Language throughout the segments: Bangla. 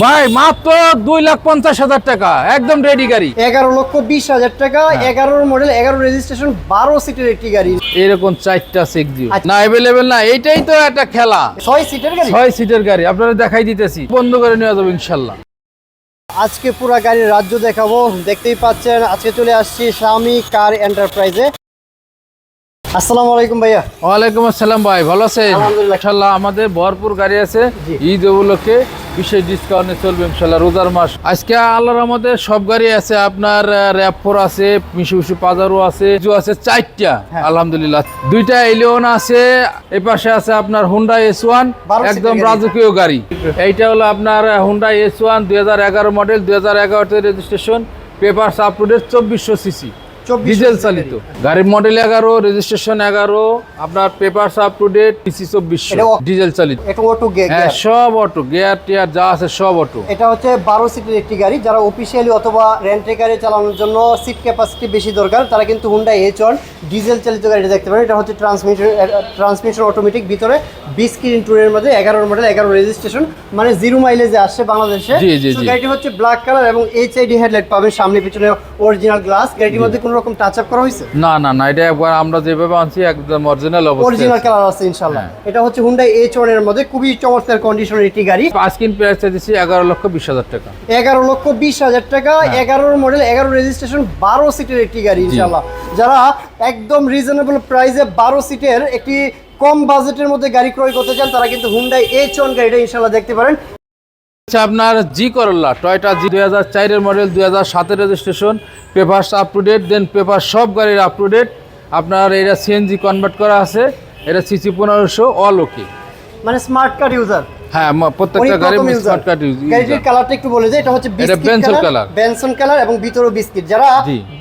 ভাই মাত্র দুই লাখ পঞ্চাশ হাজার টাকা। একদম রেডি গাড়ি। এগারো লক্ষ বিশ হাজার টাকা এগারোর মডেল এগারো রেজিস্ট্রেশন বারো সিটের একটি গাড়ি। এরকম চারটা দিও। আচ্ছা। না অ্যাভেলেবেল না এটাই তো একটা খেলা। ছয় সিটের গাড়ি? ছয় সিটের গাড়ি আপনারা দেখাই দিতেছি। বন্ধ করে নেওয়া যাবে ইনশাল্লাহ। আজকে পুরা গাড়ির রাজ্য দেখাবো দেখতেই পাচ্ছেন আজকে চলে আসছি স্বামী কার এন্টারপ্রাইজে আসসালামু আলাইকুম ভাইয়া। ওয়ালাইকুম আসসালাম ভাই ভালো। ইনশাল্লাহ আমাদের ভরপুর গাড়ি আছে। ঈদ উপলক্ষে বিশেষ ডিসকাউন্টে চলবে ইনশাল্লাহ রোজার মাস। আজকে আল্লাহর আমাদের সব গাড়ি আছে আপনার র্যাপফোর আছে মিশু মিশু পাজারও আছে জু আছে চারটা। হ্যাঁ। আলহামদুলিল্লাহ। দুইটা এলিয়ন আছে এই পাশে আছে আপনার হুন্ডা এস ওয়ান একদম রাজকীয় গাড়ি। এইটা হলো আপনার হুন্ডা এস ওয়ান দুই হাজার এগারো মডেল দুই হাজার registration paper up to date চব্বিশশো সিসি 2400 ডিজেল চালিত। গাড়ির মডেল এগারো রেজিস্ট্রেশন এগারো আপনার paper up to date CC O- diesel চালিত। এটা অটো গে হ্যাঁ সব অটো গিয়ার টিয়ার যা আছে সব অটো এটা হচ্ছে বারো সিটের একটি গাড়ি যারা অফিসিয়ালি অথবা রেন্টে গাড়ি চালানোর জন্য সিট ক্যাপাসিটি বেশি দরকার তারা কিন্তু হুন্ডা এইচ ওয়ান ডিজেল চালিত গাড়িটা দেখতে পারেন। এটা হচ্ছে ট্রান্সমিশন ট্রান্সমিশন অটোমেটিক ভিতরে বিশ স্ক্রিন টুরের মধ্যে এগারোর মডেল এগারো রেজিস্ট্রেশন মানে জিরো মাইলেজে আসছে বাংলাদেশে। গাড়িটি হচ্ছে ব্ল্যাক কালার এবং এইচ আইডি হেডলাইট পাবেন সামনে পিছনে অরিজিনাল গ্লাস গাড়িটির মধ্যে কোনো রকম টাচ আপ করা হয়েছে? না না না এটা একবার আমরা যেভাবে আনছি একদম অরিজিনাল অরিজিনাল কালার আছে। ইনশাল্লাহ হ্যাঁ। এটা হচ্ছে হুন্ডা এইচ ওয়ানের মধ্যে খুবই চমৎকার কন্ডিশনের একটি গাড়ি। প্রাইস দিচ্ছি এগারো লক্ষ বিশ হাজার টাকা। এগারো লক্ষ বিশ হাজার টাকা হ্যাঁ। এগারোর মডেল এগারো রেজিস্ট্রেশন বারো সিটের একটি গাড়ি ইনশাল্লাহ যারা একদম রিজনেবল প্রাইসে বারো সিটের একটি কম বাজেটের মধ্যে গাড়ি ক্রয় করতে চান তারা কিন্তু হুন্ডাই এইচ ওয়ান গাড়িটা ইনশাল্লাহ দেখতে পারেন। আপনার জি করল্লা টয়টা জি দুই হাজার চারের মডেল দুই হাজার সাতের registration paper up to date then paper সব গাড়ির আপ টু ডেট আপনার এটা সিএনজি কনভার্ট করা আছে এটা সিসি পনেরোশো অল ওকে মানে স্মার্ট কার্ড ইউজার হ্যাঁ প্রত্যেকটা গাড়ি স্মার্ট কার্ড গাড়িটির কালারটা একটু বলে যে এটা হচ্ছে Benson color। বেনসন কালার এবং ভিতরে বিস্কিট যারা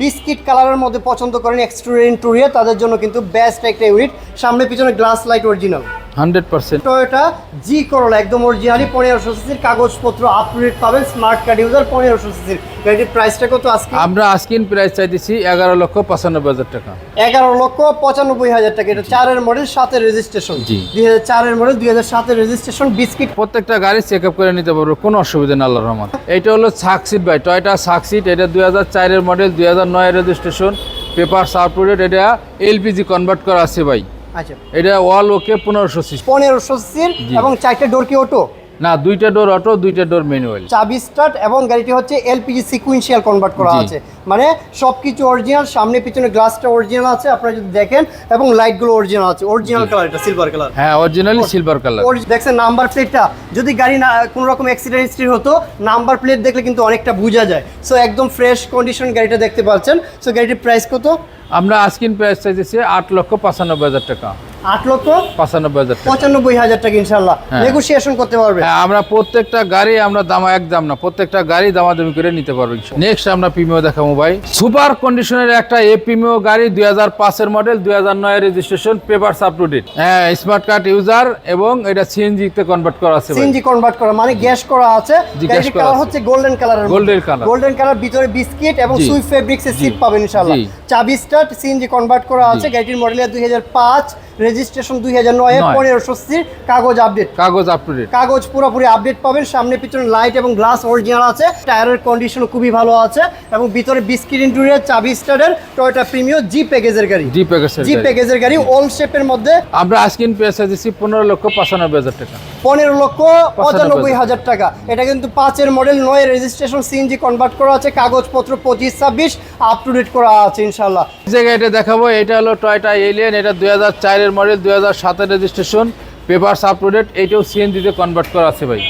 বিস্কিট কালারের মধ্যে পছন্দ করেন এক্সট্রুরেন টুরিয়া তাদের জন্য কিন্তু বেস্ট একটা ইউনিট সামনে পিছনে glass light original hundred percent. Toyota G Corolla একদম অরিজিনালি পনেরোশো সিসির কাগজপত্র আপডেট পাবেন স্মার্ট কার্ড ইউজার পনেরোশো সিসির। গাড়িটির প্রাইসটা কত আজকে? আমরা আজকিন প্রাইস চাইতেছি এগারো লক্ষ পঁচানব্বই হাজার টাকা। এগারো লক্ষ পঁচানব্বই হাজার টাকা। এটা চারের মডেল সাতের রেজিস্ট্রেশন জি। দুই হাজার চারের মডেল দুই হাজার সাতের রেজিস্ট্রেশন বিস্কিট প্রত্যেকটা গাড়ি চেক আপ করে নিতে পারব কোনো অসুবিধা নেই আল্লাহর রহমান এটা হলো সাকসিট ভাই টয়টা সাকসিট এটা দুই হাজার চারের মডেল দুই হাজার নয়ের রেজিস্ট্রেশন পেপার সার্পুরেট এটা এলপিজি কনভার্ট করা আছে ভাই। আচ্ছা। এটা অল ওকে পনেরোশো সিসি। পনেরোশো সিসির এবং চারটে ডোর কি অটো? না দুইটা ডোর অটো দুইটা ডোর ম্যানুয়াল। চাবি স্টার্ট এবং গাড়িটি হচ্ছে এলপিজি সিকুয়েন্সিয়াল কনভার্ট করা আছে। মানে সবকিছু অরিজিনাল সামনে পিছনে গ্লাসটা অরিজিনাল আছে আপনারা যদি দেখেন এবং লাইটগুলো অরিজিনাল আছে অরিজিনাল কালার এটা সিলভার কালার। হ্যাঁ অরিজিনালি সিলভার কালার দেখছেন নাম্বার প্লেটটা যদি গাড়ি না কোনো রকম অ্যাক্সিডেন্ট হিস্ট্রি হতো নাম্বার প্লেট দেখলে কিন্তু অনেকটা বোঝা যায়। সো একদম ফ্রেশ কন্ডিশন গাড়িটা দেখতে পাচ্ছেন। সো গাড়িটির প্রাইস কত? আমরা আজকিন প্রাইস চাইতেছি আট লক্ষ পঁচানব্বই হাজার টাকা। আট লক্ষ পঁচানব্বই হাজার পঁচানব্বই হাজার টাকা ইনশাল্লাহ হ্যাঁ। নেগোসিয়েশন করতে পারবে। হ্যাঁ আমরা প্রত্যেকটা গাড়ি আমরা দামা এক দাম না প্রত্যেকটা গাড়ি দামাদামি করে নিতে পারব নেক্সট আমরা প্রিমিও দেখাবো ভাই। সুপার কন্ডিশনের একটা এ প্রিমিও গাড়ি দুই হাজার পাঁচের মডেল দুই হাজার নয়ের registration paper up to date হ্যাঁ স্মার্ট কার্ড ইউজার এবং এটা সিএনজি তে কনভার্ট করা আছে সিএনজি কনভার্ট করা মানে গ্যাস করা আছে। করা কালার হচ্ছে গোল্ডেন কালারের Golden color। গোল্ডেন কালার ভিতরে বিস্কিট এবং। সুইফট ফেব্রিক্স এর সিট পাবেন ইনশাআল্লাহ। জি। চাবি স্টার্ট সিএনজি কনভার্ট করা আছে। গাড়িটির মডেল দুই হাজার পাঁচ রেজিস্ট্রেশন দুই হাজার নয়। পনেরোশো সির কাগজ আপডেট কাগজ আপ টু ডেট কাগজ পুরোপুরি আপডেট পাবেন। সামনে পিছনে লাইট এবং গ্লাস অরিজিনাল আছে। টায়ারের কন্ডিশন খুবই ভালো আছে এবং ভিতরে বিস্কিট ইন্টুরিয়ার চাবি স্টার্টের টয়োটা প্রিমিও জি প্যাকেজের গাড়ি। জি প্যাকেজের জি প্যাকেজের গাড়ি ওল শেপের মধ্যে। আমরা আজকিন প্রাইস চাইতেছি পনেরো লক্ষ পঁচানব্বই হাজার টাকা। পনেরো লক্ষ পঁচানব্বই হাজার। টাকা। এটা কিন্তু পাঁচের মডেল নয় রেজিস্ট্রেশন সিএনজি কনভার্ট করা আছে। কাগজপত্র পঁচিশ ছাব্বিশ আপ টু ডেট করা আছে ইনশাল্লাহ যে গাড়িটা দেখাবো এটা হলো টয়টা এলিয়ান এটা দুই হাজার চারের মডেল দুই হাজার সাতের রেজিস্ট্রেশন পেপার প্রোডেক্ট এইটাও সিএনজিতে কনভার্ট করা আছে ভাই।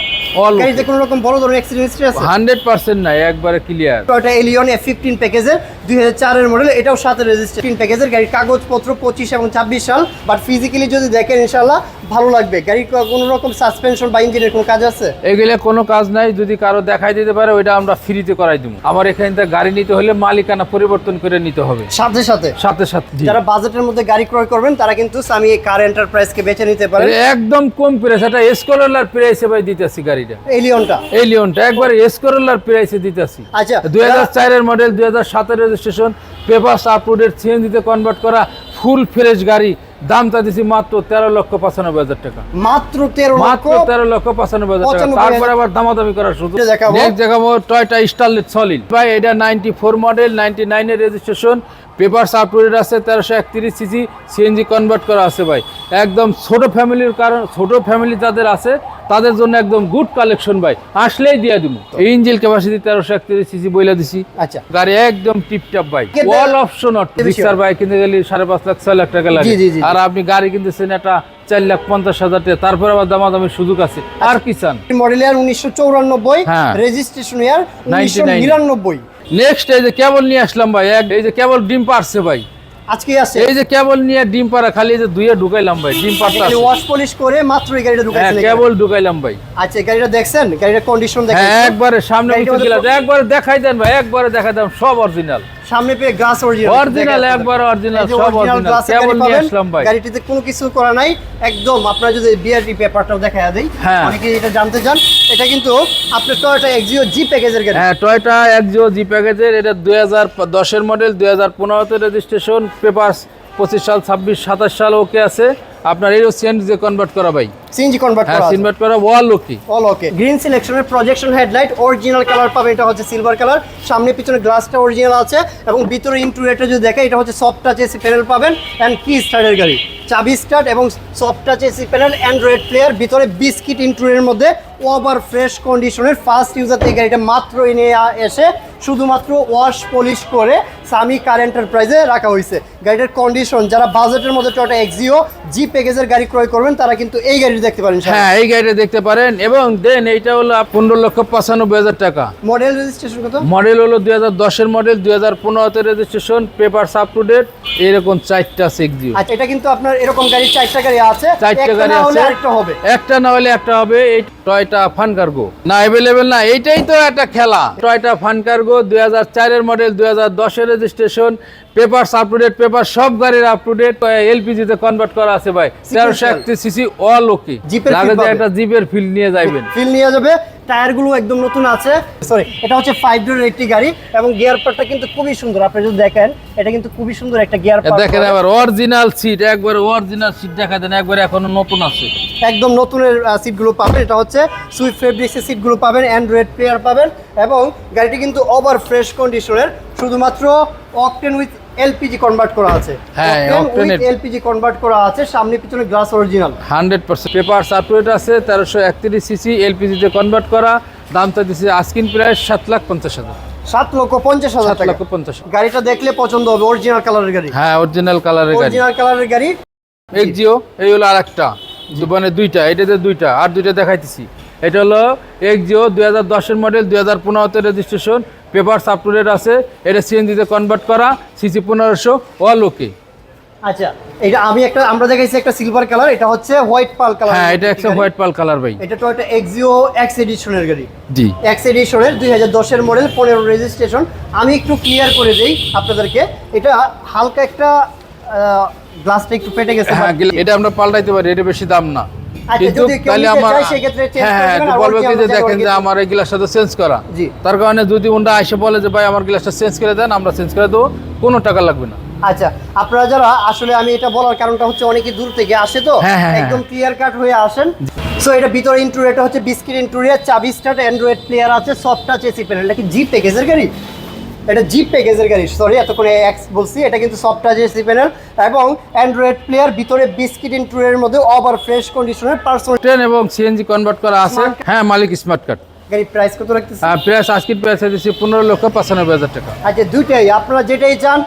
অল গাড়িতে কোনো রকম বড় ধরনের অ্যাক্সিডেন্ট হিস্ট্রি আছে? হান্ড্রেড পার্সেন্ট নাই একবারে clear Toyota Allion F fifteen প্যাকেজের দুই হাজার মডেল এটাও সাথে রেজিস্ট্রেশন প্যাকেজের গাড়ির কাগজপত্র পঁচিশ এবং ছাব্বিশ সাল বাট ফিজিক্যালি যদি দেখেন ইনশাল্লাহ ভালো লাগবে। গাড়ির কোনো রকম সাসপেনশন বা ইঞ্জিনের কোনো কাজ আছে? এগুলো কোনো কাজ নাই যদি কারও দেখাই দিতে পারে ওইটা আমরা ফ্রিতে করাই দেবো। আমার এখান থেকে গাড়ি নিতে হলে মালিকানা পরিবর্তন করে নিতে হবে। সাথে সাথে। সাথে সাথে। যারা বাজেটের মধ্যে গাড়ি ক্রয় করবেন তারা কিন্তু আমি কার এন্টারপ্রাইজকে বেছে নিতে পারেন। একদম কম প্রাইস এটা এসকোলার প্রাইসে ভাই দিতেছি গাড়িটা। এলিয়নটা এই লিওনটা একবার এসকোলার প্রাইসে দিতেছি। আচ্ছা। দুই হাজার চারের মডেল দুই হাজার সাতের registration paper up to date সিএনজিতে কনভার্ট করা ফুল ফ্রেশ গাড়ি। দামটা দিছি মাত্র তেরো লক্ষ পঁচানব্বই হাজার টাকা। মাত্র তেরো লক্ষ মাত্র তেরো লক্ষ পঁচানব্বই হাজার টাকা। তারপরে আবার দামাদামি করার সুযোগ। দেখাবো। নেক্সট দেখাবো টয়টা স্টারলেট সলিড ভাই এটা নাইনটি ফোর মডেল নাইনটি নাইনের registration papers up to date আছে তেরোশো একত্রিশ সিসি সিএনজি কনভার্ট করা আছে ভাই। একদম ছোট ফ্যামিলির কারণ ছোট ফ্যামিলি যাদের আছে তাদের জন্য একদম গুড কালেকশন ভাই। আসলেই দিয়ে দিব। ইঞ্জিল ক্যাপাসিটি তেরোশো একত্রিশ সিসি বইলা দিছি। আচ্ছা। গাড়ি একদম টিপটপ কিন্তু- অল অপশন রিক্সার বাইক কিনতে গেলে সাড়ে পাঁচ লাখ ছয় লাখ টাকা লাগে। আর আপনি গাড়ি কিনতেছেন একটা চার লাখ পঞ্চাশ হাজার টাকা। তারপরে আবার দামাদামির সুযোগ আছে। আর কি চান? মডেল ইয়ার উনিশশো চৌরানব্বই হ্যাঁ। রেজিস্ট্রেশন ইয়ার উনিশশো নিরানব্বই। নেক্সট এই যে কেবল নিয়ে আসলাম ভাই এই যে কেবল ডিম পারছে ভাই। আজকে আছে। এই যে কেবল নিয়ে ডিম পারা খালি যে দুইয়ে ঢুকাইলাম ভাই ডিম পারটা। ওয়াশ পলিশ করে মাত্র এই গাড়িটা হ্যাঁ ঢুকাইছেন এখানে। কেবল ঢুকাইলাম ভাই। আচ্ছা গাড়িটা দেখছেন? গাড়িটার কন্ডিশন দেখেন। হ্যাঁ একবারে সামনে উঠে একবারে দেখাই দেন ভাই একবারে দেখাই দেন সব অরিজিনাল সামনে পেয়ে গ্লাস অরিজিনাল অরিজিনাল একবার অরিজিনাল সব অরিজিনাল কেবল নিয়ে আসলাম ভাই? গাড়িটিতে কোনো কিছু করা নাই। একদম আপনারা যদি বিআরটি পেপারটাও দেখা দেই হ্যাঁ। অনেকে এটা জানতে চান এটা কিন্তু আপনার টয়োটা এক্সিও জি প্যাকেজের গাড়ি। হ্যাঁ টয়টা একজিও জি প্যাকেজের এটা দুই হাজার দশের মডেল দুই হাজার পনেরোতে রেজিস্ট্রেশন পেপার পঁচিশ সাল ছাব্বিশ সাতাশ সাল ওকে আছে। আপনার এই সিএনজি কনভার্ট করা ভাই? সিএনজি কনভার্ট হ্যাঁ করা আছে। সিনভার্ট করা ওয়াল ওকে অল ওকে গ্রিন সিলেকশনের প্রজেকশন হেডলাইট অরিজিনাল কালার পাবে এটা হচ্ছে সিলভার কালার সামনে পিছনে গ্লাসটা অরিজিনাল আছে এবং ভিতরে ইন্টেরিয়রটা যদি দেখে এটা হচ্ছে সফট টাচ এসি প্যানেল পাবেন এন্ড কি স্টাইলের গাড়ি। চাবি স্টার্ট এবং soft touch AC panel Android player ভিতরে বিস্কিট ইন্টুরিয়ার মধ্যে ওভার ফ্রেশ কন্ডিশনের ফার্স্ট ইউজার থেকে গাড়িটা মাত্র এনে এসে শুধুমাত্র ওয়াশ পলিশ করে সামি কার এন্টারপ্রাইজে রাখা হয়েছে। গাড়িটার কন্ডিশন যারা বাজেটের মধ্যে টটা এক্সিও জি প্যাকেজের গাড়ি ক্রয় করবেন তারা কিন্তু এই গাড়ি দেখতে পারেন হ্যাঁ এই গাড়িটা দেখতে পারেন এবং দেন এইটা হলো পনেরো লক্ষ পঁচানব্বই হাজার টাকা। মডেল রেজিস্ট্রেশন কত? মডেল হলো দুই হাজার দশের মডেল দুই হাজার পনেরোতে registration paper up to date এরকম চারটা সিক্সিও আচ্ছা এটা কিন্তু আপনার এরকম গাড়ি চারটা গাড়ি আছে চারটা একটা গাড়ি আছে। একটা হবে। একটা না হলে একটা হবে এই টয়টা ফান কার্গো। না অ্যাভেলেবেল না এইটাই তো একটা খেলা। টয়টা ফান কার্গো দুই হাজার চারের মডেল দুই হাজার দশের registration paper up to date paper সব গাড়ির আপ টু ডেট এলপিজি তে কনভার্ট করা আছে ভাই। তেরোশো একত্রিশ সিসি অল ওকে। একটা জিপের ফিল নিয়ে যাইবেন। ফিল নিয়ে যাবে। টায়ারগুলো একদম নতুন আছে। সরি এটা হচ্ছে ফাইভ ডোরের একটি গাড়ি এবং গিয়ার পার্টটা কিন্তু খুবই সুন্দর। আপনি যদি দেখেন এটা কিন্তু খুবই সুন্দর একটা গিয়ার এ দেখেন আবার অরিজিনাল সিট একবার অরিজিনাল সিট দেখা দেন একবার এখনও নতুন আছে। একদম নতুনের সিটগুলো পাবেন। এটা হচ্ছে সুইফট ফেব্রিক্সের সিটগুলো পাবেন অ্যান্ড্রয়েড প্লেয়ার পাবেন এবং গাড়িটি কিন্তু ওভার ফ্রেশ কন্ডিশনের শুধুমাত্র অকটেন উইথ এলপিজি কনভার্ট করা আছে। হ্যাঁ, এলপিজি কনভার্ট করা আছে সামনে পিছনে glass original hundred percent. Paper support আছে তেরোশো একত্রিশ সিসি এলপিজিতে কনভার্ট করা দামটা দিচ্ছে আস্কিন প্রায় সাত লাখ পঞ্চাশ হাজার। সাত লক্ষ পঞ্চাশ হাজার লক্ষ পঞ্চাশ। গাড়িটা দেখলে পছন্দ হবে অরিজিনাল কালারের গাড়ি। হ্যাঁ অরিজিনাল কালারের গাড়ি। অরিজিনাল কালারের গাড়ি। এক্সিও এই হলো আর একটা মানে দুইটা এটাতে দুইটা আর দুইটা দেখাইতেছি। এটা হলো এক্সিও দুই হাজার দশের মডেল দুই হাজার পনেরোতে রেজিস্ট্রেশন পেপার সাপটুরেট আছে এটা সিএনজিতে কনভার্ট করা সিসি পনেরোশো অল ওকে আচ্ছা এটা আমি একটা আমরা দেখাইছি একটা সিলভার কালার এটা হচ্ছে হোয়াইট পাল কালার হ্যাঁ এটা একটা হোয়াইট পাল কালার ভাই। এটা এক্সিও এক্স এডিশনের গাড়ি। জি। এক্স এডিশনের মডেল পনেরো রেজিস্ট্রেশন আমি একটু ক্লিয়ার করে দেই আপনাদেরকে এটা হালকা একটা গ্লাসটা একটু ফেটে গেছে হ্যাঁ এটা আমরা পাল্টাইতে পারি এটা বেশি দাম না। আচ্ছা, কিন্তু তাহলে আমার হ্যাঁ হ্যাঁ বলবে কি যে দেখেন যে আমার এই গ্লাসটা চেঞ্জ করা। তার কারণে যদি ওনটা এসে বলে যে ভাই আমার গ্লাসটা চেঞ্জ করে দেন আমরা চেঞ্জ করে দেবো কোনো টাকা লাগবে না। আচ্ছা আপনারা যারা আসলে আমি এটা বলার কারণটা হচ্ছে অনেকে দূর থেকে আসে তো হ্যাঁ, হ্যাঁ, একদম ক্লিয়ার কাট হয়ে আসেন। সো এটা ভিতরে ইন্টুরিয়ারটা হচ্ছে বিস্কিট ইন্টুরিয়ার চাবি স্টার্ট অ্যান্ড্রয়েড প্লেয়ার আছে সফট টাচ এসি প্যানেল এটা কি জিপ প্যাকেজের গাড়ি? এটা জিপ প্যাকেজের গাড়ি সরি এতক্ষণে এক্স বলছি এটা কিন্তু সফট টাচ এসি প্যানেল এবং অ্যান্ড্রয়েড প্লেয়ার ভিতরে বিস্কিট ইন্টুরিয়ারের মধ্যে ওভার ফ্রেশ কন্ডিশনের পার্সোনাল ট্রেন এবং সিএনজি কনভার্ট করা আছে। হ্যাঁ মালিক স্মার্ট কার্ড গাড়ি প্রাইস কত রাখতেছে প্রাইস আজকের প্রাইস দিচ্ছি পনেরো লক্ষ পঁচানব্বই হাজার টাকা। আচ্ছা দুইটাই আপনারা যেটাই চান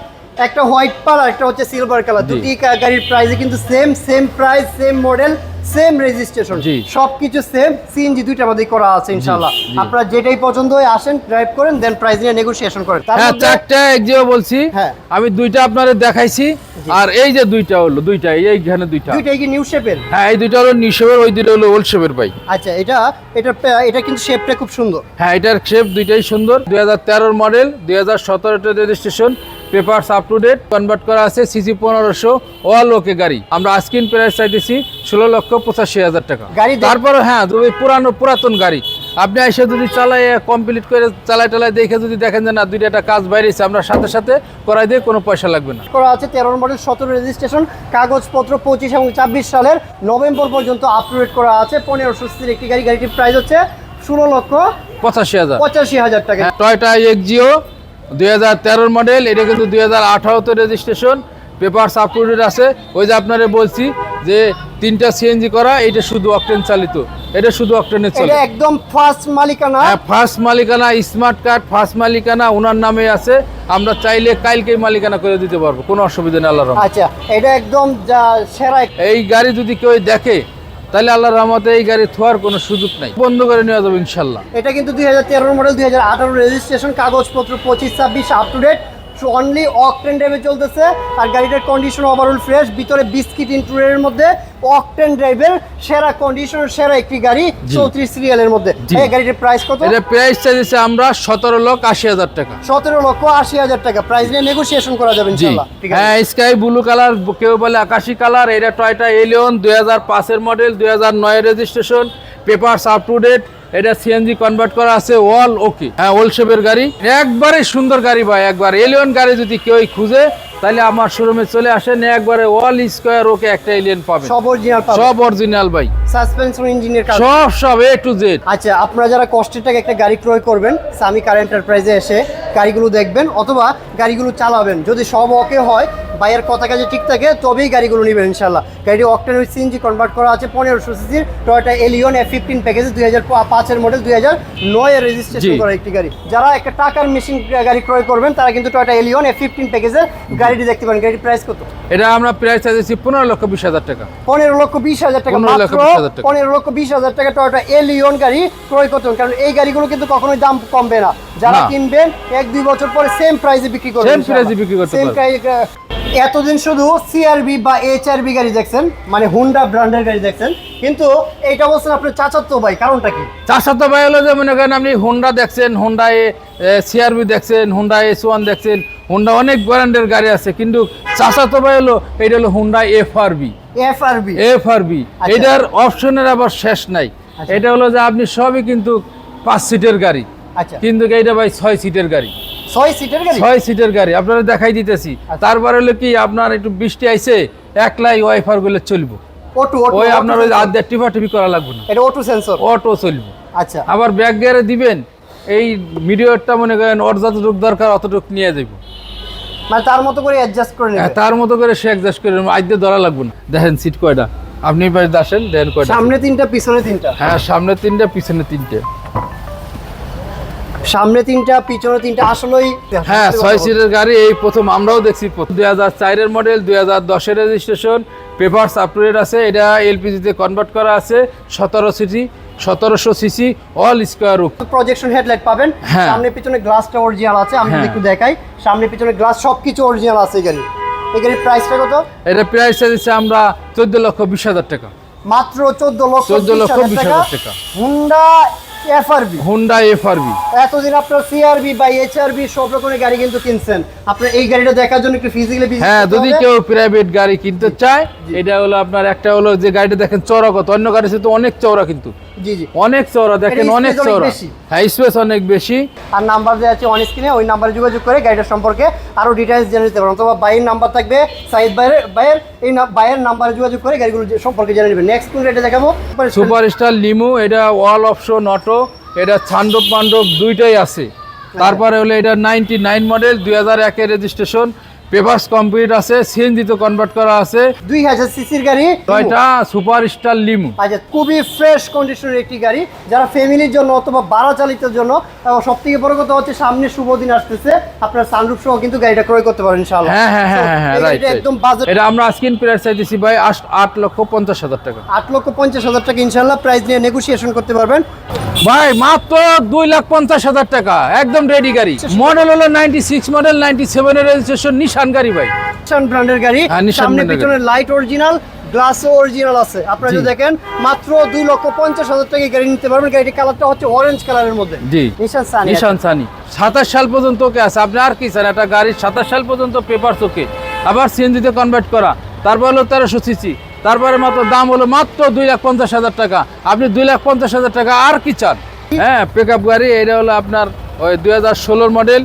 একটা হোয়াইট কালার একটা হচ্ছে সিলভার কালার। দুটি গাড়ির প্রাইসে কিন্তু same same price same model same registration. সবকিছু সেম সিএনজি দুইটা আমাদের করা আছে ইনশাআল্লাহ। আপনারা যেটাই পছন্দ হয় আসেন ড্রাইভ করেন দেন প্রাইস নিয়ে নেগোসিয়েশন করেন। হ্যাঁ চারটা একজিও বলছি। হ্যাঁ। আমি দুইটা আপনাদের দেখাইছি। আর এই যে দুইটা হলো দুইটা এইখানে দুইটা। দুইটাই কি নিউ শেপের হ্যাঁ এই দুইটা হলো নিশেপের ওই দুইটা হলো ওল্ড শেপের ভাই। আচ্ছা এটা এটা এটা কিন্তু শেপটা খুব সুন্দর। হ্যাঁ এটার শেপ দুইটাই সুন্দর। দুই হাজার তেরোর মডেল দুই হাজার সতেরোতে registration papers up to date convert করা আছে সিসি পনেরোশো অল ওকে গাড়ি। আমরা আস্কিন প্রাইস চাইতেছি ষোলো লক্ষ পঁচাশি হাজার টাকা। গাড়ি তারপরে হ্যাঁ তুমি পুরানো পুরাতন গাড়ি। আপনি এসে যদি চালাই কমপ্লিট করে চালাই টালাই দেখে যদি দেখেন যে না দুইটা একটা কাজ বাইরেছে আমরা সাথে সাথে করাই দিয়ে কোনো পয়সা লাগবে না। করা আছে তেরো মডেল সতেরো রেজিস্ট্রেশন কাগজপত্র পঁচিশ এবং ছাব্বিশ সালের নভেম্বর পর্যন্ত আপডেট করা আছে পনেরোশো সিসির একটি গাড়ি। গাড়িটির প্রাইস হচ্ছে ষোলো লক্ষ পঁচাশি হাজার। পঁচাশি হাজার টাকা। টয়টা এক্সিও দুই হাজার মডেল এটা কিন্তু দুই হাজার আঠারোতে রেজিস্ট্রেশন পেপার ডেট আছে। ওই যে আপনারা বলছি যে তিনটা সিএনজি করা এটা শুধু অকটেন চালিত এটা শুধু অকটেনে চলে। এটা একদম ফার্স্ট মালিকানা। হ্যাঁ ফার্স্ট মালিকানা স্মার্ট কার্ড ফার্স্ট মালিকানা ওনার নামে আছে। আমরা চাইলে কালকেই মালিকানা করে দিতে পারব কোনো অসুবিধা নেই আল্লাহর আচ্ছা এটা একদম সেরা এই গাড়ি যদি কেউ দেখে তাহলে আল্লাহর রহমতে এই গাড়ি থোয়ার কোনো সুযোগ নাই। বন্ধ করে নেওয়া যাবে ইনশাল্লাহ। এটা কিন্তু দুই হাজার তেরো মডেল দুই হাজার আঠারো রেজিস্ট্রেশন কাগজপত্র পঁচিশ, ছাব্বিশ up to date only octane ড্রাইভে চলতেছে। আর গাড়িটার কন্ডিশন ওভারঅল ফ্রেশ ভিতরে বিস্কিট ইন্টুরিয়ারের মধ্যে অকটেন ড্রাইভের সেরা কন্ডিশন সেরা একটি গাড়ি। চৌত্রিশ সিরিয়ালের মধ্যে। এই গাড়িটার প্রাইস কত? এটা প্রাইস চাইছে আমরা সতেরো লক্ষ আশি হাজার টাকা। সতেরো লক্ষ আশি হাজার টাকা। প্রাইস নিয়ে নেগোসিয়েশন করা যাবে হ্যাঁ স্কাই ব্লু কালার কেউ বলে আকাশি কালার এটা টয়টা এলিয়ন দুই হাজার পাঁচের মডেল দুই হাজার নয় registration paper up to date এটা সিএনজি কনভার্ট করা আছে অল ওকে হ্যাঁ ওল শেপের গাড়ি। একবারে সুন্দর গাড়ি ভাই একবার। এলিয়ন গাড়ি যদি কেউ খুঁজে তাহলে আমার শোরুমে চলে আসেন একবারে অল স্কোয়ার ওকে একটা এলিয়ন পাবে সব অরিজিনাল পাবেন। সব অরিজিনাল ভাই। সাসপেনশন ইঞ্জিনের কাজ। সব সব এ টু জেড আচ্ছা আপনারা যারা কষ্টের টাকা একটা গাড়ি ক্রয় করবেন সামি কার এন্টারপ্রাইজে এসে গাড়িগুলো দেখবেন অথবা গাড়িগুলো চালাবেন যদি সব ওকে হয় বাইয়ের কথা কাজে ঠিক থাকে তবেই গাড়িগুলো নেবেন ইনশাল্লাহ গাড়িটি অকটেন উইথ সিএনজি কনভার্ট করা আছে পনেরোশো সিসির Toyota Allion F fifteen package দুই হাজার পাঁচের মডেল দুই হাজার নয়ের রেজিস্ট্রেশন করা একটি গাড়ি। যারা একটা টাকার মেশিন গাড়ি ক্রয় করবেন তারা কিন্তু টয়টা এলিয়ন এফ ফিফটিন প্যাকেজের গাড়িটি দেখতে পারেন। গাড়ির প্রাইস কত? এটা আমরা প্রাইস চাইছি পনেরো লক্ষ বিশ হাজার টাকা। পনেরো লক্ষ বিশ হাজার টাকা মাত্র 20 হাজার টাকা। পনেরো লক্ষ বিশ হাজার টাকা টয়োটা এলিয়ন গাড়ি ক্রয় করতে। কারণ এই গাড়িগুলো কিন্তু কখনোই দাম কমবে না। যারা কিনবেন এক দুই বছর পরে সেম প্রাইসে বিক্রি করবেন price এ বিক্রি করতে সেম। এতদিন শুধু সিআরবি বা এইচআরবি গাড়ি দেখছেন মানে হুন্ডা ব্র্যান্ডের গাড়ি দেখছেন। কিন্তু এইটা বলছেন আপনার চাচাতো ভাই কারণটা কি? সাথে ভাই হলো যে মনে করেন আপনি হুন্ডা দেখছেন হোন্ডা সিআরবি দেখছেন হুন্ডা এস ওয়ান দেখছেন হুন্ডা অনেক ব্র্যান্ডের গাড়ি আছে কিন্তু চাষাতো ভাই হলো এটা হলো Honda F R B F R B F R B. এটার অপশনের আবার শেষ নাই। আচ্ছা। এটা হলো যে আপনি সবই কিন্তু পাঁচ সিটের গাড়ি। আচ্ছা। কিন্তু এইটা ভাই ছয় সিটের গাড়ি। ছয় সিটের গাড়ি? ছয় সিটের গাড়ি আপনারা দেখাই দিতেছি। আচ্ছা। তারপরে হলো কি আপনার একটু বৃষ্টি আইছে একলাই ওয়াইফারগুলো চলবো। অটো ওই আপনার ওই আধা টিপা টিপি করা লাগবে না। এটা অটো সেন্সর অটো চলবো। আচ্ছা। আবার ব্যাগ গিয়ারে দিবেন এই মিডিয়ারটা মনে করেন ওর যতটুকু দরকার অতটুকু নিয়ে যাইব। মানে তার মতো করে অ্যাডজাস্ট করে হ্যাঁ, নেবে তার মতো করে সে অ্যাডজাস্ট করে নেব। আজ দিয়ে ধরা লাগবে না। দেখেন সিট কয়টা। আপনি পাশে আসেন দেখেন কয়টা সামনে তিনটা পিছনে তিনটা। হ্যাঁ সামনে তিনটে পিছনে তিনটে। সামনে তিনটা পিছনে তিনটা আসলেই হ্যাঁ ছয় সিটের গাড়ি এই প্রথম আমরাও দেখছি দুই হাজার চারের মডেল দুই হাজার দশের রেজিস্ট্রেশন পেপারস আপটুডেট আছে এটা এলপিজিতে কনভার্ট করা আছে সতেরো সিটি সতেরোশো CC all square roof projection headlight পাবেন হ্যাঁ। সামনে পিছনে গ্লাসটা অরিজিনাল আছে আমি হ্যাঁ। একটু দেখাই সামনে পিছনে গ্লাস সবকিছু অরিজিনাল আছে এই গাড়ির প্রাইসটা কত? এটা প্রাইস দিচ্ছে আমরা চোদ্দ লক্ষ বিশ হাজার টাকা। মাত্র চোদ্দ লক্ষ 14 লক্ষ 20 হাজার টাকা। হুন্ডা এফআরবি হুন্ডা এফ আরবি এতদিন আপনার সিআরবি বা এইচআরবি সব রকমের গাড়ি কিন্তু কিনছেন। আপনার এই গাড়িটা দেখার জন্য একটু ফিজিক্যালি হ্যাঁ যদি কেউ প্রাইভেট গাড়ি কিনতে চায় এটা হলো আপনার একটা হলো যে গাড়িটা দেখেন চওড়া কত অন্য গাড়ি তো অনেক চওড়া কিন্তু। জি জি। অনেক চওড়া দেখেন অনেক চওড়া। হ্যাঁ স্পেস অনেক বেশি। আর নাম্বার দেওয়া আছে অন স্ক্রিনে ওই নাম্বারে যোগাযোগ করে গাড়িটার সম্পর্কে আরও ডিটেইলস জেনে নিতে পারেন। অথবা বাইয়ের নাম্বার থাকবে সাইদ বাইরের বাইয়ের এই বাইয়ের নাম্বারে যোগাযোগ করে গাড়িগুলো সম্পর্কে জেনে নেবেন। নেক্সট কোন রেটে দেখাবো? সুপার স্টার লিমু এটা ওয়াল অপশন অটো এটা ছান্ডব পাণ্ডব দুইটাই আছে। তারপরে হলো এটা নাইনটি নাইন মডেল দুই হাজার একের রেজিস্ট্রেশন পেপার্স কমপ্লিট আছে সিএনজি তো কনভার্ট করা আছে। দুই হাজার সিসির গাড়ি এটা সুপার স্টার লিমু। আচ্ছা খুবই ফ্রেশ কন্ডিশনের একটি গাড়ি যারা ফ্যামিলির জন্য অথবা বাড়া চালিতের জন্য সব থেকে বড় কথা হচ্ছে সামনে শুভ দিন আসতেছে আপনার সানরুফ সহ কিন্তু গাড়িটা ক্রয় করতে পারেন ইনশাআল্লাহ। হ্যাঁ হ্যাঁ হ্যাঁ হ্যাঁ রাইট একদম বাজেট এটা আমরা স্ক্রিন প্লেয়ার চাইতেছি ভাই আট- আট লক্ষ পঞ্চাশ হাজার টাকা। আট লক্ষ পঞ্চাশ হাজার টাকা ইনশাল্লাহ প্রাইস নিয়ে নেগোসিয়েশন করতে পারবেন। ভাই মাত্র দুই লাখ পঞ্চাশ হাজার টাকা একদম রেডি গাড়ি। মডেল হলো নাইনটি সিক্স মডেল নাইনটি সেভেনের রেজিস্ট্রেশন নিশান গাড়ি ভাই। নিশান ব্র্যান্ডের গাড়ি। হ্যাঁ, সামনে পিছনে লাইট অরিজিনাল গ্লাসও অরিজিনাল আছে। আপনারা যদি দেখেন মাত্র দুই লক্ষ পঞ্চাশ হাজার টাকা গাড়ি নিতে পারবেন। গাড়িটির কালারটা হচ্ছে অরেঞ্জ কালারের মধ্যে। জি। নিশান সানি নিশান সানি সাতাশ সাল পর্যন্ত ওকে আছে। আপনি আর কি স্যার একটা গাড়ির সাতাশ সাল পর্যন্ত পেপার ওকে। আবার সিএনজিতে কনভার্ট করা। তারপর হলো তেরোশো সিসি তারপরে মাত্র দাম হলো মাত্র দুই লাখ পঞ্চাশ হাজার টাকা। আপনি দুই লাখ পঞ্চাশ হাজার টাকা আর কি চান? হ্যাঁ পিক আপ গাড়ি এটা হলো আপনার ওই দুই মডেল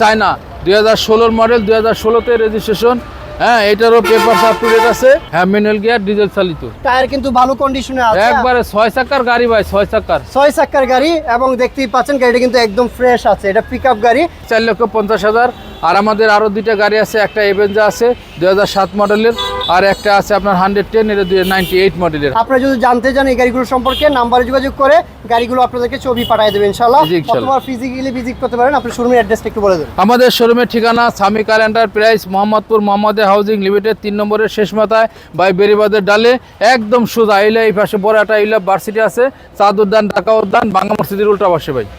চায়না দুই হাজার ষোলোর মডেল দুই হাজার ষোলোতে রেজিস্ট্রেশন হ্যাঁ এটারও পেপার আপ টু ডেট আছে। হ্যাঁ ম্যানুয়াল গিয়ার ডিজেল চালিত। টায়ার কিন্তু ভালো কন্ডিশনে আছে। একবারে ছয় চাকার গাড়ি ভাই ছয় চাকার। ছয় চাকার গাড়ি এবং দেখতেই পাচ্ছেন গাড়িটা কিন্তু একদম ফ্রেশ আছে। এটা পিক আপ গাড়ি। চার লক্ষ পঞ্চাশ হাজার। আর আমাদের আরও দুইটা গাড়ি আছে। একটা এভেঞ্জা আছে দু হাজার সাত মডেলের আর একটা আছে আপনার হান্ড্রেড টেন এটা দুই নাইনটি এইট মডেলের আপনারা যদি জানতে চান এই গাড়িগুলো সম্পর্কে নাম্বারে যোগাযোগ করে গাড়িগুলো আপনাদেরকে ছবি পাঠিয়ে দেবেন। অথবা ফিজিক্যালি ভিজিট করতে পারেন আপনার শোরুমের অ্যাড্রেসটা একটু বলে দেবেন। আমাদের শোরুমের ঠিকানা সামি কার এন্টারপ্রাইজ মোহাম্মদপুর মোহাম্মদে হাউজিং লিমিটেড তিন নম্বরের শেষ মাথায় বাই বেরিবাদের ডালে একদম সোজা ইলা এই পাশে বড় একটা ইলা ভার্সিটি আছে চাঁদ উদ্যান ঢাকা উদ্যান বাংলা মসজিদের উল্টা পাশে ভাই।